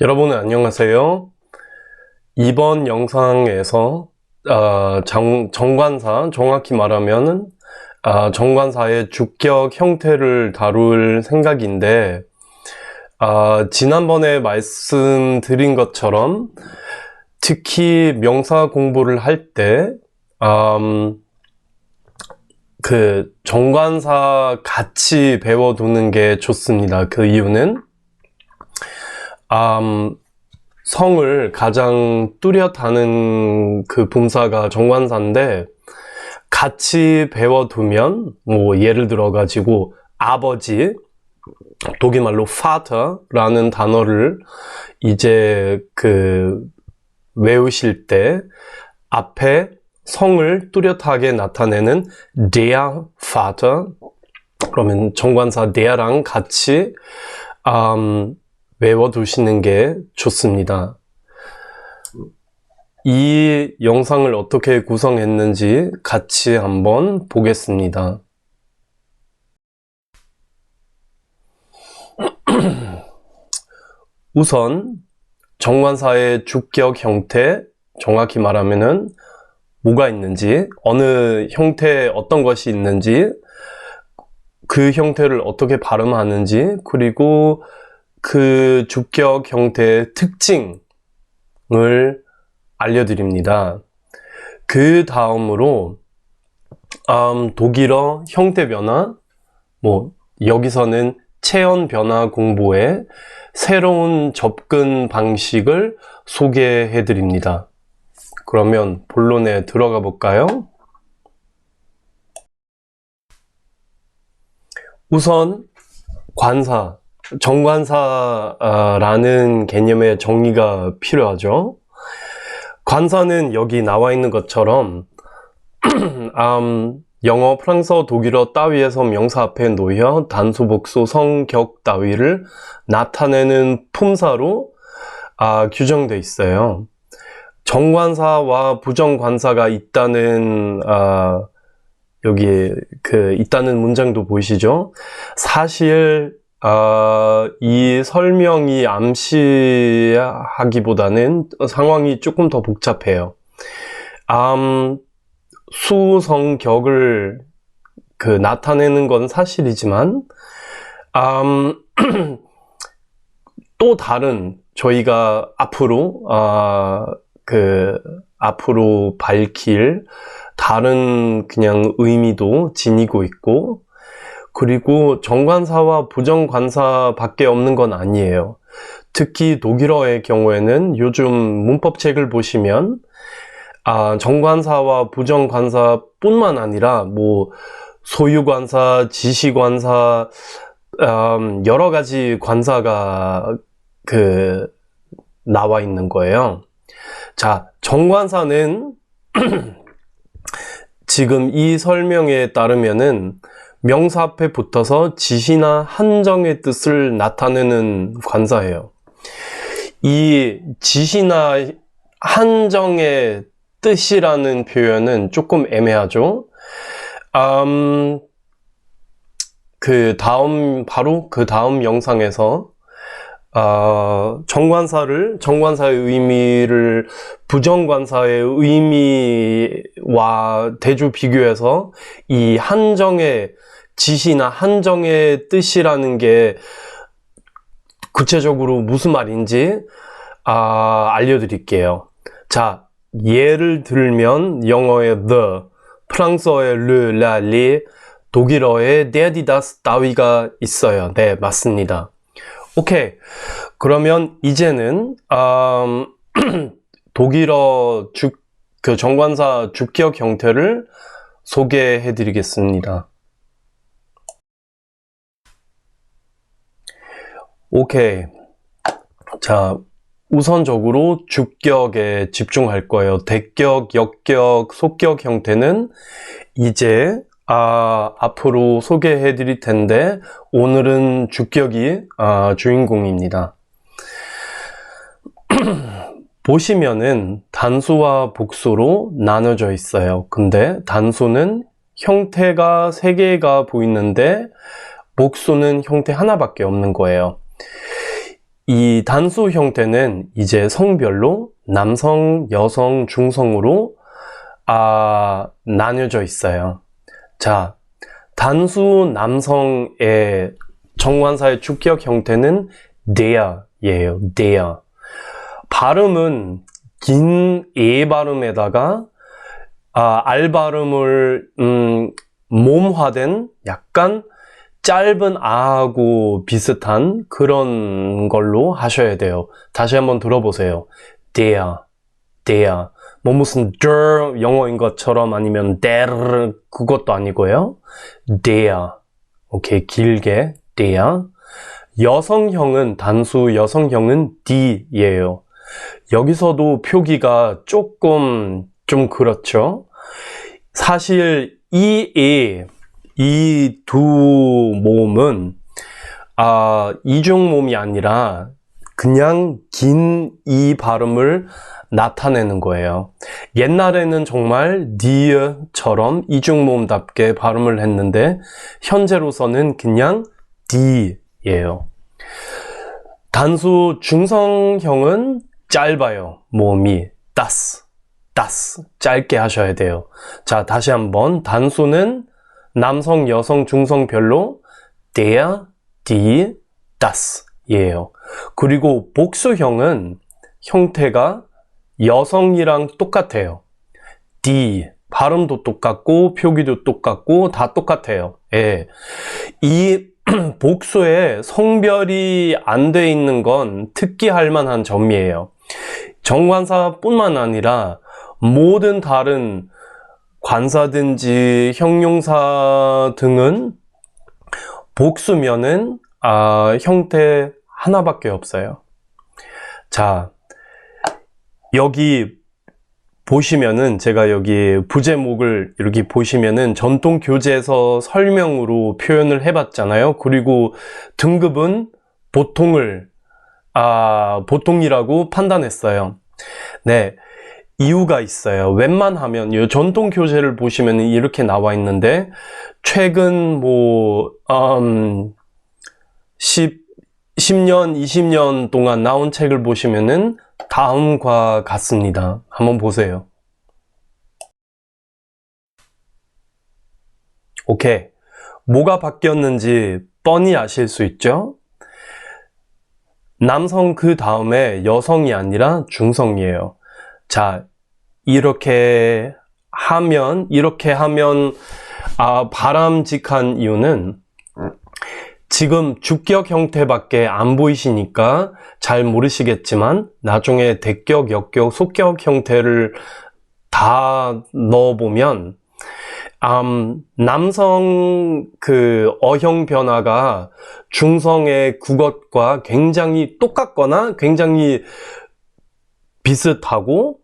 여러분 안녕하세요. 이번 영상에서 어, 정, 정관사, 정확히 말하면은 어, 정관사의 주격 형태를 다룰 생각인데 어, 지난번에 말씀드린 것처럼 특히 명사 공부를 할때 음, 그 정관사 같이 배워두는 게 좋습니다. 그 이유는 음, 성을 가장 뚜렷하는 그 분사가 정관사인데 같이 배워두면 뭐 예를 들어 가지고 아버지 독일말로 father라는 단어를 이제 그 외우실 때 앞에 성을 뚜렷하게 나타내는 der Vater 그러면 정관사 der랑 같이 음, 외워두시는 게 좋습니다. 이 영상을 어떻게 구성했는지 같이 한번 보겠습니다. 우선 정관사의 주격 형태, 정확히 말하면은 뭐가 있는지, 어느 형태 어떤 것이 있는지, 그 형태를 어떻게 발음하는지, 그리고 그 주격 형태의 특징을 알려드립니다. 그 다음으로 음, 독일어 형태 변화, 뭐 여기서는 체언 변화 공부에 새로운 접근 방식을 소개해 드립니다. 그러면 본론에 들어가 볼까요? 우선 관사, 정관사라는 개념의 정의가 필요하죠. 관사는 여기 나와 있는 것처럼 음, 영어, 프랑스어, 독일어 따위에서 명사 앞에 놓여 단수, 복수, 성격 따위를 나타내는 품사로 아, 규정되어 있어요. 정관사와 부정관사가 있다는 아, 여기 그 있다는 문장도 보이시죠? 사실 아, 이 설명이 암시하기보다는 상황이 조금 더 복잡해요. 음, 수성격을 그 나타내는 건 사실이지만 음, 또 다른 저희가 앞으로 아, 그 앞으로 밝힐 다른 그냥 의미도 지니고 있고 그리고 정관사와 부정관사밖에 없는 건 아니에요. 특히 독일어의 경우에는 요즘 문법책을 보시면 아, 정관사와 부정관사뿐만 아니라 뭐 소유관사, 지시관사 음, 여러 가지 관사가 그 나와 있는 거예요. 자, 정관사는 지금 이 설명에 따르면은 명사 앞에 붙어서 지시나 한정의 뜻을 나타내는 관사예요. 이 지시나 한정의 뜻이라는 표현은 조금 애매하죠. 음, 그 다음 바로 그 다음 영상에서 어, 정관사를 정관사의 의미를 부정관사의 의미와 대조 비교해서 이 한정의 지시나 한정의 뜻이라는 게 구체적으로 무슨 말인지 아, 알려드릴게요. 자, 예를 들면 영어의 the, 프랑스어의 le, la, les, 독일어의 der, die, das, 따위가 있어요. 네, 맞습니다. 오케이. 그러면 이제는 음, 독일어 주, 그 정관사 주격 형태를 소개해 드리겠습니다. 오케이. 자, 우선적으로 주격에 집중할 거예요. 대격, 역격, 속격 형태는 이제 아, 앞으로 소개해 드릴 텐데 오늘은 주격이 아, 주인공입니다. 보시면은 단수와 복수로 나눠져 있어요. 근데 단수는 형태가 3개가 보이는데 복수는 형태 하나밖에 없는 거예요. 이 단수 형태는 이제 성별로 남성, 여성, 중성으로 아, 나뉘어져 있어요. 자, 단수 남성의 정관사의 주격 형태는 데아예요. 데아. 발음은 긴 에 발음에다가 아, 알 발음을 음, 몸화된 약간 짧은 아하고 비슷한 그런 걸로 하셔야 돼요. 다시 한번 들어보세요. 데아, 데아. 뭐 무슨 들 영어인 것처럼 아니면 데르 그것도 아니고요. 데아. 오케이 길게 데아. 여성형은 단수 여성형은 D예요. 여기서도 표기가 조금 좀 그렇죠. 사실 이이두 몸은 아, 이중 몸이 아니라 그냥 긴 이 발음을 나타내는 거예요. 옛날에는 정말 디어처럼 이중 모음답게 발음을 했는데 현재로서는 그냥 D예요. 단수 중성형은 짧아요. 모음이 따스, 따스 짧게 하셔야 돼요. 자, 다시 한번 단수는 남성, 여성, 중성별로 der, die, das예요. 그리고 복수형은 형태가 여성이랑 똑같아요. die 발음도 똑같고 표기도 똑같고 다 똑같아요. 예. 이 복수에 성별이 안 돼 있는 건 특기할 만한 점이에요. 정관사뿐만 아니라 모든 다른 관사든지 형용사 등은 복수면은 아, 형태 하나밖에 없어요. 자, 여기 보시면은 제가 여기 부제목을 이렇게 보시면은 전통 교재에서 설명으로 표현을 해봤잖아요. 그리고 등급은 보통을 아 보통이라고 판단했어요. 네. 이유가 있어요. 웬만하면 이 전통 교재를 보시면 이렇게 나와 있는데 최근 뭐 음, 10 10년, 20년 동안 나온 책을 보시면은 다음과 같습니다. 한번 보세요. 오케이. 뭐가 바뀌었는지 뻔히 아실 수 있죠? 남성 그 다음에 여성이 아니라 중성이에요. 자, 이렇게 하면, 이렇게 하면, 아, 바람직한 이유는 지금 주격 형태밖에 안 보이시니까 잘 모르시겠지만 나중에 대격, 역격, 속격 형태를 다 넣어보면 음, 남성 그 어형 변화가 중성의 국어과 굉장히 똑같거나 굉장히 비슷하고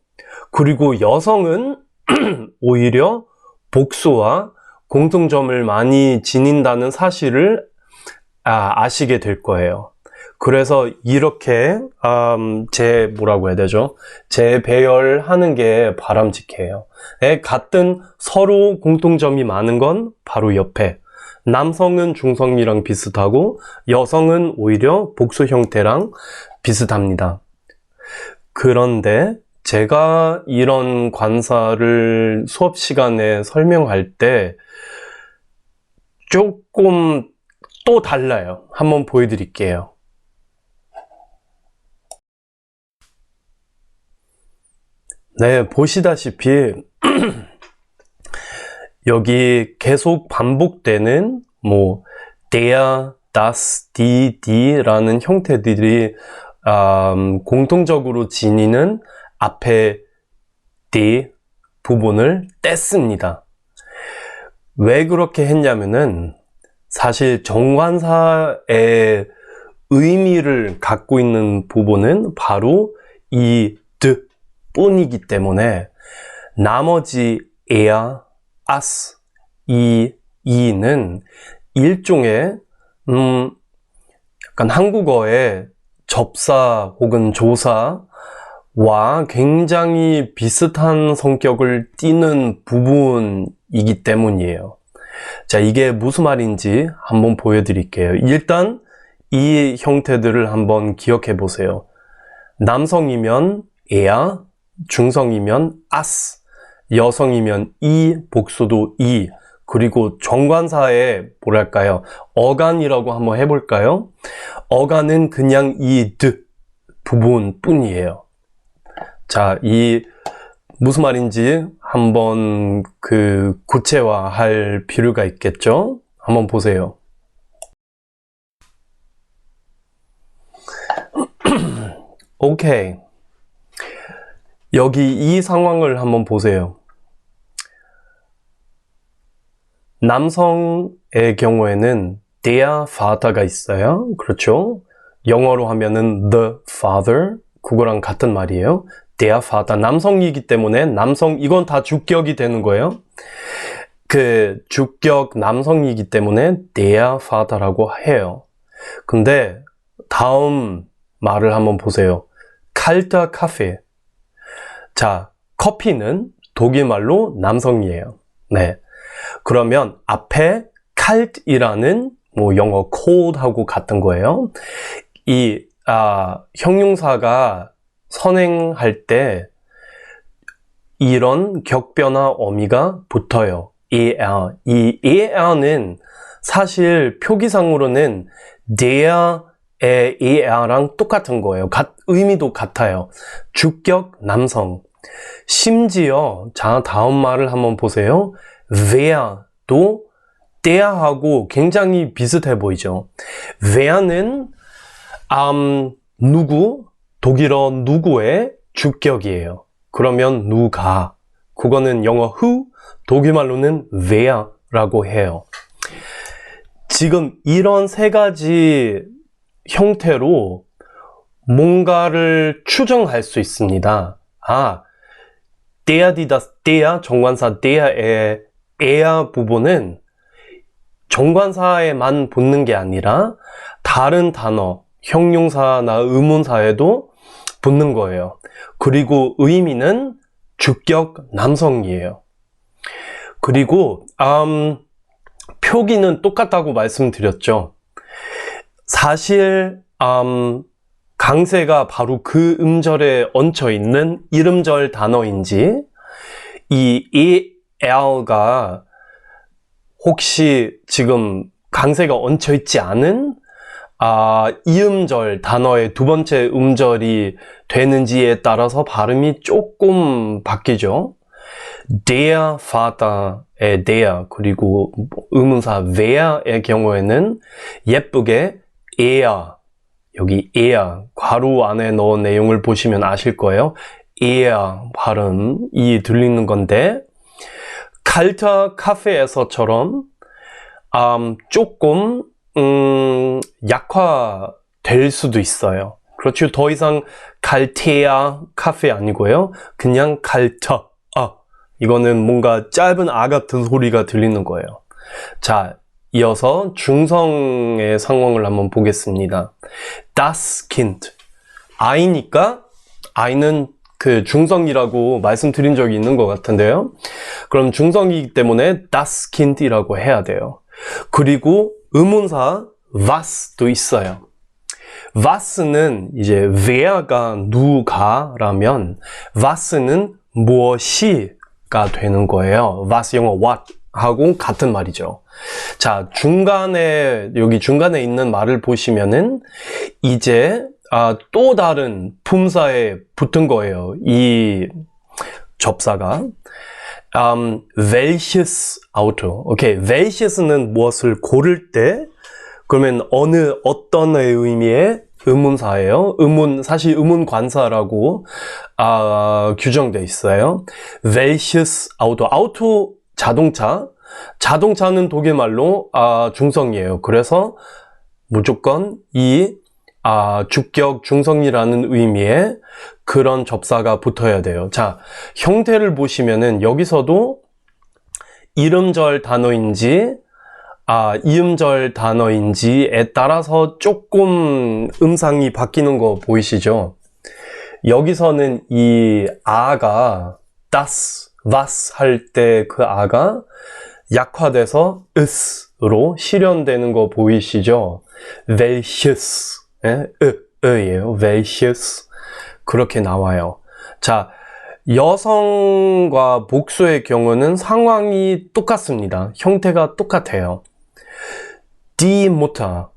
그리고 여성은 오히려 복수와 공통점을 많이 지닌다는 사실을 아, 시게 될 거예요. 그래서 이렇게 음, 재 뭐라고 해야 되죠? 재배열하는 게 바람직해요. 에, 같은 서로 공통점이 많은 건 바로 옆에 남성은 중성이랑 비슷하고 여성은 오히려 복수 형태랑 비슷합니다. 그런데 제가 이런 관사를 수업 시간에 설명할 때 조금 또 달라요. 한번 보여드릴게요. 네, 보시다시피 여기 계속 반복되는 뭐 der, das, die, die라는 형태들이 음, 공통적으로 지니는 앞에 die 부분을 뗐습니다. 왜 그렇게 했냐면은 사실 정관사의 의미를 갖고 있는 부분은 바로 이 드 뿐이기 때문에 나머지 에야, 아스, 이, 이는 일종의 음 약간 한국어의 접사 혹은 조사와 굉장히 비슷한 성격을 띠는 부분이기 때문이에요. 자, 이게 무슨 말인지 한번 보여드릴게요. 일단 이 형태들을 한번 기억해 보세요. 남성이면 에야, 중성이면 아스, 여성이면 이, 복수도 이, 그리고 정관사의 뭐랄까요, 어간이라고 한번 해볼까요? 어간은 그냥 이 드 부분 뿐이에요. 자, 이 무슨 말인지 한번 그 구체화할 필요가 있겠죠? 한번 보세요. 오케이. 여기 이 상황을 한번 보세요. 남성의 경우에는 der Vater가 있어요. 그렇죠? 영어로 하면은 the father. 그거랑 같은 말이에요. Der Vater. 남성이기 때문에 남성, 이건 다 주격이 되는 거예요. 그 주격 남성이기 때문에 der Vater라고 해요. 근데 다음 말을 한번 보세요. 칼터 카페. 자, 커피는 독일말로 남성이에요. 네. 그러면 앞에 칼트이라는 뭐 영어 cold하고 같은 거예요. 이 아, 형용사가 선행할 때 이런 격변화 어미가 붙어요. er. 이 er는 사실 표기상으로는 there의 er랑 똑같은 거예요. 갓, 의미도 같아요. 주격 남성. 심지어 자 다음 말을 한번 보세요. there도 there하고 굉장히 비슷해 보이죠. there는 um, 누구 독일어 누구의 주격이에요. 그러면 누가 그거는 영어 who 독일말로는 there라고 해요. 지금 이런 세 가지 형태로 뭔가를 추정할 수 있습니다. 아, der, die, das, der, 정관사 der의 e야 부분은 정관사에만 붙는 게 아니라 다른 단어, 형용사나 의문사에도 붙는 거예요. 그리고 의미는 주격 남성이에요. 그리고 음, 표기는 똑같다고 말씀드렸죠. 사실 음, 강세가 바로 그 음절에 얹혀 있는 이름절 단어인지 이 el가 혹시 지금 강세가 얹혀 있지 않은 아, 이음절 단어의 두 번째 음절이 되는지에 따라서 발음이 조금 바뀌죠. der Vater의 der 그리고 의문사 wer의 경우에는 예쁘게 er 여기 er 괄호 안에 넣은 내용을 보시면 아실 거예요. er 발음이 들리는 건데 칼터 카페에서처럼 음, 조금 음, 약화될 수도 있어요. 그렇죠. 더 이상 갈테아 카페 아니고요. 그냥 갈터. 아, 이거는 뭔가 짧은 아 같은 소리가 들리는 거예요. 자, 이어서 중성의 상황을 한번 보겠습니다. Das Kind. 아이니까 아이는 그 중성이라고 말씀드린 적이 있는 것 같은데요. 그럼 중성이기 때문에 das Kind이라고 해야 돼요. 그리고 의문사 was도 있어요. was는 이제 where가 누가라면 was는 무엇이가 되는 거예요. was 영어 what 하고 같은 말이죠. 자, 중간에, 여기 중간에 있는 말을 보시면은, 이제, 아, 또 다른 품사에 붙은 거예요. 이 접사가. Um, welches Auto. 오케이. welches는 무엇을 고를 때, 그러면 어느, 어떤의 의미의 의문사예요. 의문, 사실 의문 관사라고, 아, 규정돼 있어요. welches Auto. Auto 자동차. 자동차는 독일말로 아, 중성이에요. 그래서 무조건 이 아, 주격 중성이라는 의미의 그런 접사가 붙어야 돼요. 자, 형태를 보시면은 여기서도 이름절 단어인지 아, 이음절 단어인지에 따라서 조금 음상이 바뀌는 거 보이시죠? 여기서는 이 아가 das, was 할 때 그 아가 약화돼서 으스로 실현되는 거 보이시죠? welches, 예? 으, 으예요. welches. 그렇게 나와요. 자, 여성과 복수의 경우는 상황이 똑같습니다. 형태가 똑같아요. die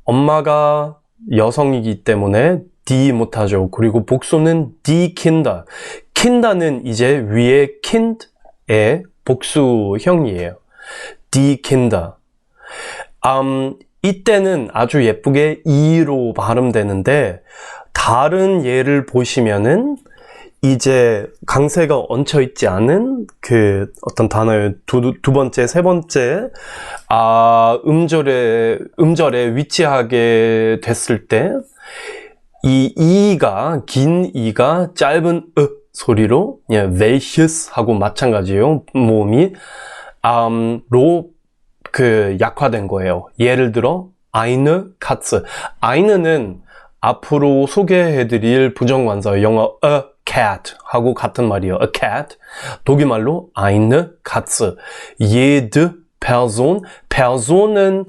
엄마가 여성이기 때문에 die Mutter죠. 그리고 복수는 die Kinder. Kinder는 이제 위에 kind의 복수형이에요. Kinder. 음, 이때는 아주 예쁘게 이로 발음되는데 다른 예를 보시면은 이제 강세가 얹혀 있지 않은 그 어떤 단어의 두, 두 번째, 세 번째 아, 음절에 음절에 위치하게 됐을 때 이 이가 긴 이가 짧은 으 소리로 예, welches 하고 마찬가지예요. 모음이 음, 로 그 약화된 거예요. 예를 들어 eine Katze. eine는 앞으로 소개해드릴 부정관사 영어 a cat 하고 같은 말이에요. a cat. 독일말로 eine Katze. jede Person. Person은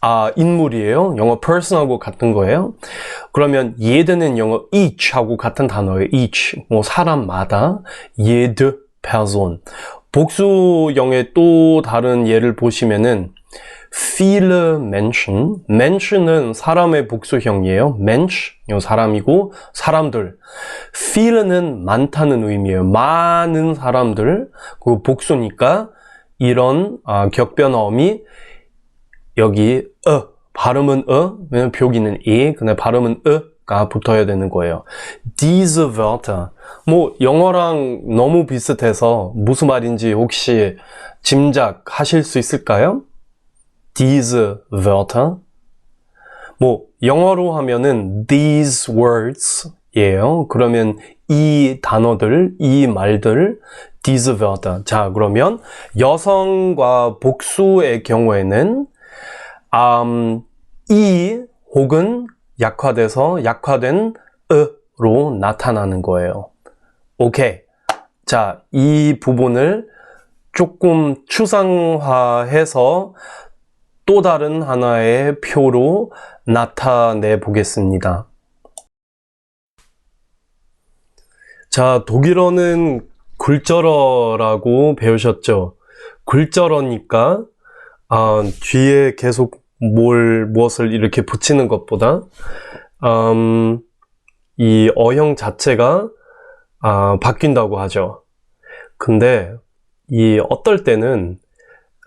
아, 인물이에요. 영어 person하고 같은 거예요. 그러면 jede는 영어 each 하고 같은 단어예요. each. 뭐 사람마다 jede Person. 복수형의 또 다른 예를 보시면은 viele Menschen. Mensch는 사람의 복수형이에요. Mensch, 요 사람이고 사람들. viele는 많다는 의미예요. 많은 사람들. 그 복수니까 이런 아, 격변어음이 여기 어 발음은 어 표기는 이 근데 발음은 어 가 붙어야 되는 거예요. Diese Wörter 뭐 영어랑 너무 비슷해서 무슨 말인지 혹시 짐작하실 수 있을까요? Diese Wörter 뭐 영어로 하면은 these words 예요. 그러면 이 단어들, 이 말들 diese Wörter. 자, 그러면 여성과 복수의 경우에는 음, 이 혹은 약화돼서 약화된 으로 나타나는 거예요. 오케이. 자, 이 부분을 조금 추상화해서 또 다른 하나의 표로 나타내 보겠습니다. 자, 독일어는 굴절어라고 배우셨죠? 굴절어니까 아, 뒤에 계속 뭘 무엇을 이렇게 붙이는 것보다 음, 이 어형 자체가 아, 바뀐다고 하죠. 근데 이 어떨 때는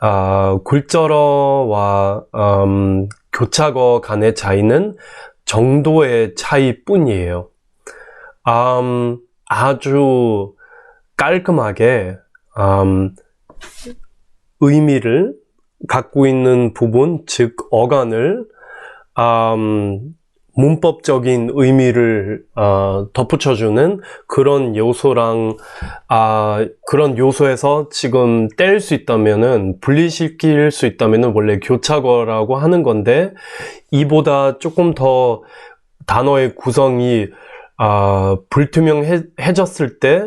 아, 굴절어와 음, 교차어 간의 차이는 정도의 차이뿐이에요. 음, 아주 깔끔하게 음, 의미를 갖고 있는 부분, 즉 어간을 음, 문법적인 의미를 어, 덧붙여주는 그런 요소랑 아, 그런 요소에서 지금 뗄 수 있다면은 분리시킬 수 있다면은 원래 교차어라고 하는 건데 이보다 조금 더 단어의 구성이 아, 불투명해졌을 때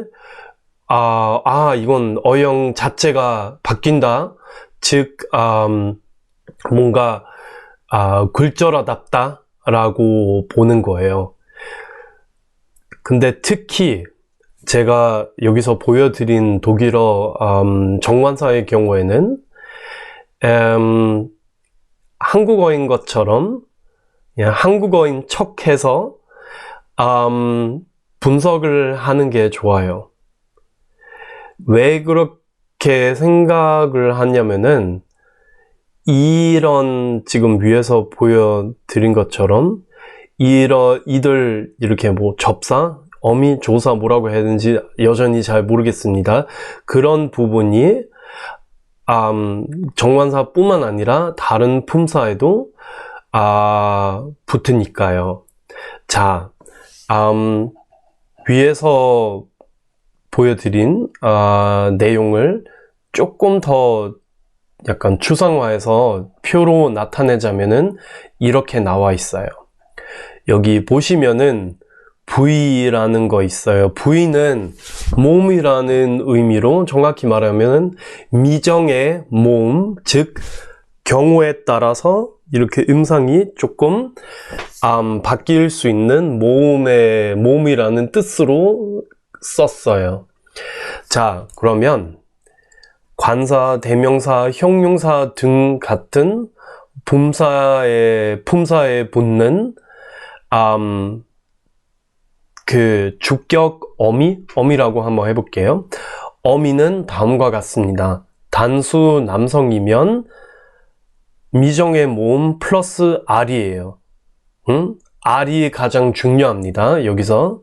아, 아, 이건 어형 자체가 바뀐다. 즉, 음, 뭔가, 아, 굴절하답다라고 보는 거예요. 근데 특히 제가 여기서 보여드린 독일어 음, 정관사의 경우에는 음, 한국어인 것처럼 그냥 한국어인 척해서 음, 분석을 하는 게 좋아요. 왜 그렇게 생각을 하냐면은 이런 지금 위에서 보여드린 것처럼 이러 이들 이렇게 뭐 접사, 어미, 조사 뭐라고 해야 되는지 여전히 잘 모르겠습니다. 그런 부분이 음, 정관사뿐만 아니라 다른 품사에도 아, 붙으니까요. 자, 음, 위에서 보여드린 아, 내용을 조금 더 약간 추상화해서 표로 나타내자면은 이렇게 나와 있어요. 여기 보시면은 V라는 거 있어요. V는 몸이라는 의미로 정확히 말하면 미정의 몸, 즉 경우에 따라서 이렇게 음상이 조금 음, 바뀔 수 있는 모음의 모음이라는 뜻으로 썼어요. 자, 그러면 관사, 대명사, 형용사 등 같은 품사에 품사에 붙는 음, 그 주격 어미 어미라고 한번 해볼게요. 어미는 다음과 같습니다. 단수 남성이면 미정의 모음 플러스 R이에요. 음? R이 가장 중요합니다. 여기서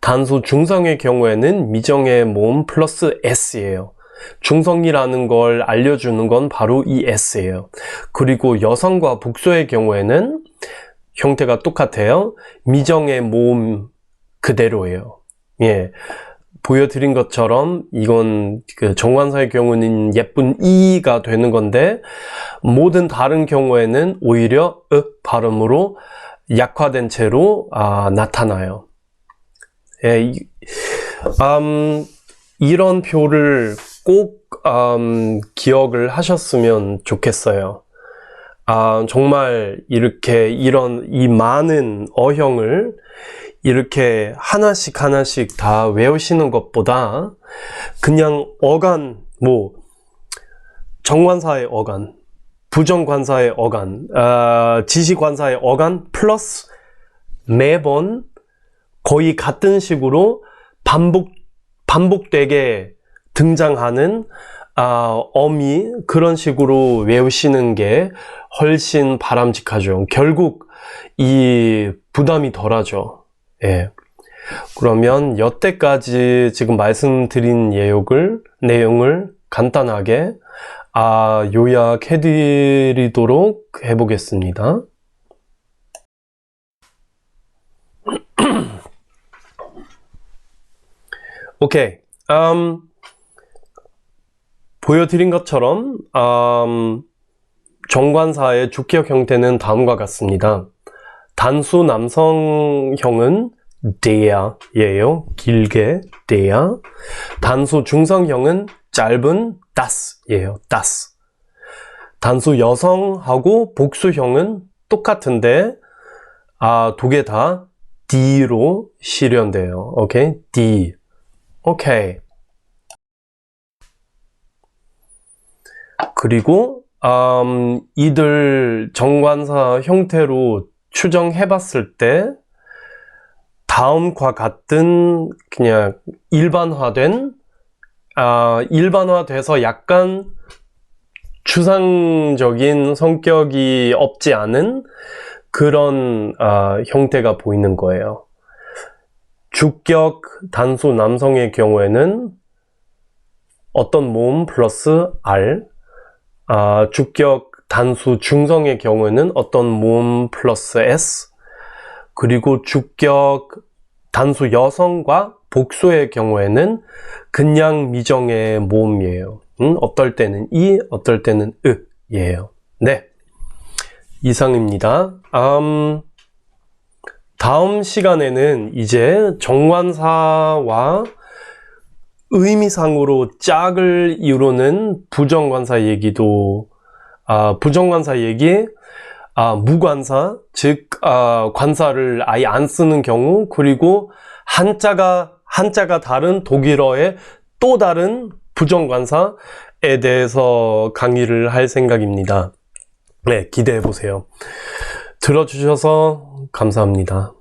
단수 중성의 경우에는 미정의 모음 플러스 S예요. 중성이라는 걸 알려주는 건 바로 이 S예요. 그리고 여성과 복수의 경우에는 형태가 똑같아요. 미정의 모음 그대로예요. 예. 보여드린 것처럼 이건 그 정관사의 경우는 예쁜 이가 되는 건데 모든 다른 경우에는 오히려 윽 발음으로 약화된 채로 아, 나타나요. 예, 이, 음, 이런 표를 꼭 음, 기억을 하셨으면 좋겠어요. 아, 정말 이렇게 이런 이 많은 어형을 이렇게 하나씩 하나씩 다 외우시는 것보다 그냥 어간, 뭐, 정관사의 어간, 부정관사의 어간, 아, 지시관사의 어간 플러스 매번 거의 같은 식으로 반복, 반복되게 등장하는 아, 어미 그런 식으로 외우시는 게 훨씬 바람직하죠. 결국 이 부담이 덜하죠. 예. 그러면 여태까지 지금 말씀드린 예욕을 내용을 간단하게 아, 요약해드리도록 해보겠습니다. 오케이. 음, 보여드린 것처럼 음, 정관사의 주격 형태는 다음과 같습니다. 단수 남성형은 대야예요. 길게 대야. 단수 중성형은 짧은 다스예요. 다스. 단수 여성하고 복수형은 똑같은데 아, 두 개 다 D로 실현돼요. 오케이? D. 오케이. 그리고 음, 이들 정관사 형태로 추정해 봤을 때 다음과 같은 그냥 일반화된 아, 일반화돼서 약간 추상적인 성격이 없지 않은 그런 아, 형태가 보이는 거예요. 주격 단수 남성의 경우에는 어떤 모음 플러스 R, 아, 주격 단수 중성의 경우에는 어떤 모음 플러스 S, 그리고 주격 단수 여성과 복수의 경우에는 그냥 미정의 모음이에요. 음, 어떨 때는 이, 어떨 때는 으예요. 네, 이상입니다. 음, 다음 시간에는 이제 정관사와 의미상으로 짝을 이루는 부정관사 얘기도 아, 부정관사 얘기, 아, 무관사, 즉 아, 관사를 아예 안 쓰는 경우, 그리고 한자가 한자가 다른 독일어의 또 다른 부정관사에 대해서 강의를 할 생각입니다. 네, 기대해 보세요. 들어주셔서 감사합니다.